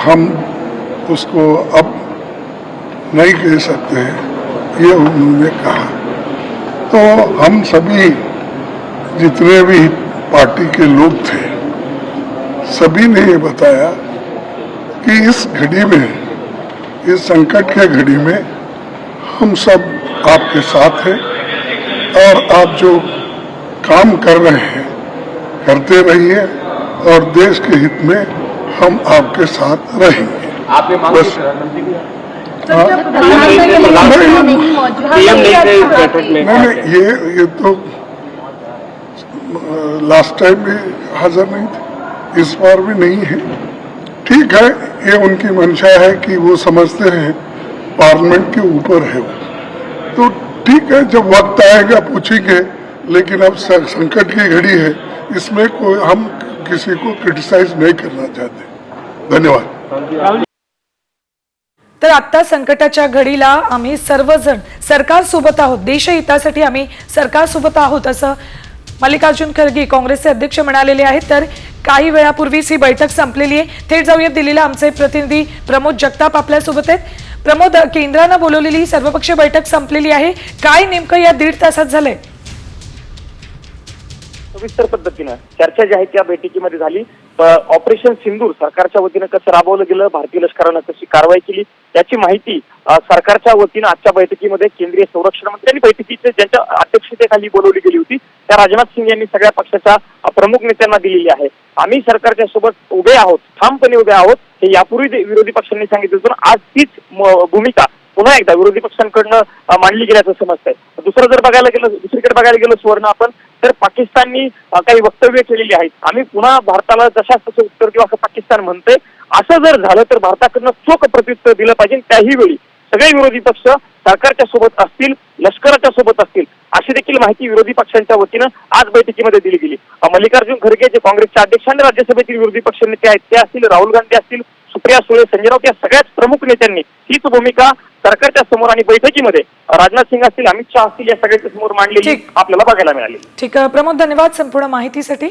हम उसको अब नहीं कह सकते हैं, ये उन्होंने कहा। तो हम सभी जितने भी पार्टी के लोग थे, सभी ने ये बताया कि इस घड़ी में, इस संकट के घड़ी में हम सब आपके साथ हैं और आप जो काम कर रहे हैं, करते रहिए। और देश के हित में हम आपके साथ रहेंगे। आपने मांग बस। में। नहीं नहीं ये ये तो लास्ट टाइम भी हाजिर नहीं थे। इस बार भी नहीं है। ठीक है ये उनकी मंशा है कि वो समझते हैं पार्लियामेंट के ऊपर है वो। तो ठीक है जब वक्त आएगा पूछेंगे लेकिन अब संकट की घड़ी है। इसमें कोई हम किसी को क्रिटिसाइज नहीं करना चाहते। धन्यवाद। तर आता संकटाच्या घडीला आम्ही सर्वजण सरकार सोबत आहोत देशहितासाठी आम्ही सरकार सोबत आहोत असं मल्लिकार्जुन खरगे काँग्रेसचे अध्यक्ष म्हणालेले आहेत. तर काही वेळापूर्वीच ही बैठक संपलेली आहे. थेट जाऊया दिल्लीला आमचे प्रतिनिधी प्रमोद जगताप आपल्यासोबत आहेत. प्रमोद केंद्रानं बोलवलेली ही सर्वपक्षीय बैठक संपलेली आहे. काय नेमकं या दीड तासात झालंय? सविस्तर पद्धतीनं चर्चा जी आहे त्या बैठकीमध्ये झाली. ऑपरेशन सिंदूर सरकारच्या वतीनं कसं राबवलं गेलं भारतीय लष्करानं कशी कारवाई केली त्याची माहिती सरकारच्या वतीनं आजच्या बैठकीमध्ये केंद्रीय संरक्षण मंत्री आणि बैठकीचे ज्यांच्या अध्यक्षतेखाली बोलवली गेली होती त्या राजनाथ सिंग यांनी सगळ्या पक्षाच्या प्रमुख नेत्यांना दिलेली आहे. आम्ही सरकारच्या सोबत उभे आहोत ठामपणे उभे आहोत हे यापूर्वी विरोधी पक्षांनी सांगितलं होतं आज तीच भूमिका पुन्हा एकदा विरोधी पक्षांकडनं मांडली गेल्याचं समजतंय. दुसरं जर बघायला गेलं दुसरीकडे बघायला गेलं सुवर्ण आपण तर पाकिस्ताननी काही वक्तव्य केलेली आहेत. आम्ही पुन्हा भारताला जशाच तसं उत्तर देऊ असं पाकिस्तान म्हणते असं जर झालं तर भारताकडनं चोख प्रत्युत्तर दिलं पाहिजे. त्याही वेळी सगळे विरोधी पक्ष सरकारच्या सोबत असतील लष्कराच्या सोबत असतील अशी देखील माहिती विरोधी पक्षांच्या वतीनं आज बैठकीमध्ये दिली गेली. मल्लिकार्जुन खरगे जे काँग्रेसचे अध्यक्ष आणि राज्यसभेतील विरोधी पक्ष नेते आहेत ते असतील राहुल गांधी असतील सुप्रिया सुळे संजय राऊत या सगळ्याच प्रमुख नेत्यांनी हीच भूमिका सरकारच्या समोर आणि बैठकीमध्ये राजनाथ सिंग असतील अमित शहा असतील या सगळ्याच्या समोर मांडलेली. आपल्याला बघायला मिळाली. ठीक प्रमोद धन्यवाद संपूर्ण माहितीसाठी.